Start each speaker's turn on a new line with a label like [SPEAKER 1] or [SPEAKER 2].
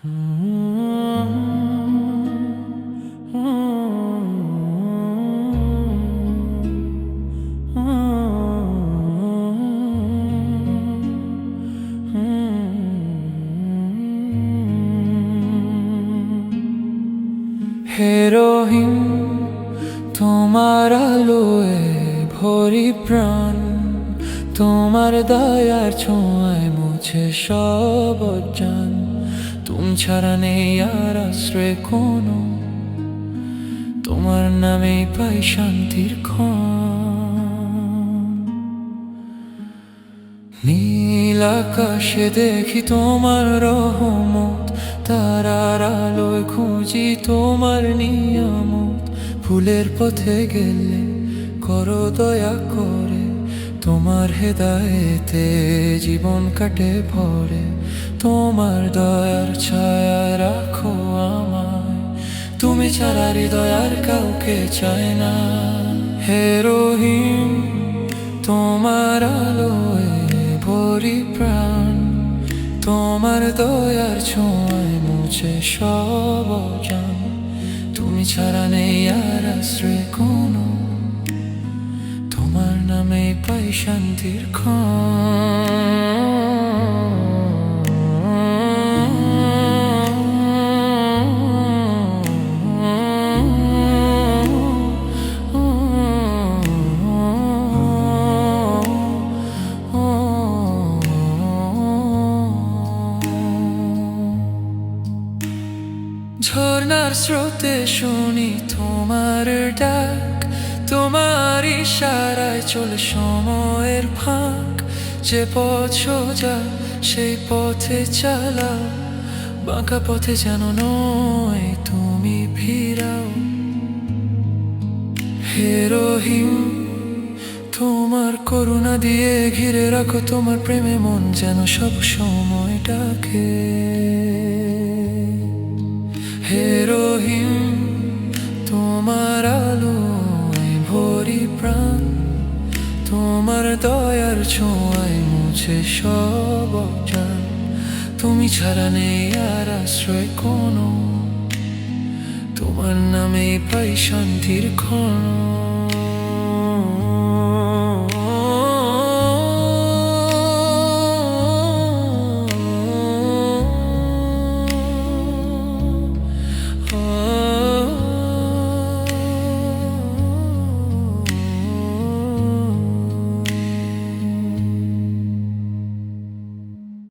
[SPEAKER 1] হে তোমার আলোয় ভরি প্রাণ তোমার দয়ার ছোঁয়ায় মুছে সব অজ্ঞান তুমি ছাড়া নেই আর আশ্রয় কোনো তোমার নামে পাই শান্তির নীল আকাশে দেখি তোমার রহমত তারার আলোয় খুঁজি তোমার নিয়ামত ফুলের পথে গেলে করো দয়া করে তোমার হেদায়েতে জীবন কাটে ভরে, তোমার দয়ার ছায়া রাখো আমায়। তুমি ছাড়া হৃদয়ার কাউকে চায় না। হে রহিম, তোমার আলোয় ভরি প্রাণ, তোমার দয়ার ছোঁয়ায় মুছে সব অজান। তুমি ছাড়া নেই আর আশ্রয় কোনো নামে পাই শান্তির ঝর্ণার স্রোতে শুনি তোমার ডাক। তোমার ইশারায় চলে সময়ের ফাঁক। যে পথ সোজা, সেই পথে চালাও বাঁকা পথে যেন নয়, তুমি ফিরাও। হে রহিম, তোমার করুণা দিয়ে ঘিরে রাখো তোমার প্রেমে মন যেন সব সময় ডাকে। প্রাণ, তোমার দয়ার ছোঁয়ায় মুছে সব অজান। তুমি ছাড়া নেই আর আশ্রয় কোনো, তোমার নামে পাই শান্তির ক্ষণ।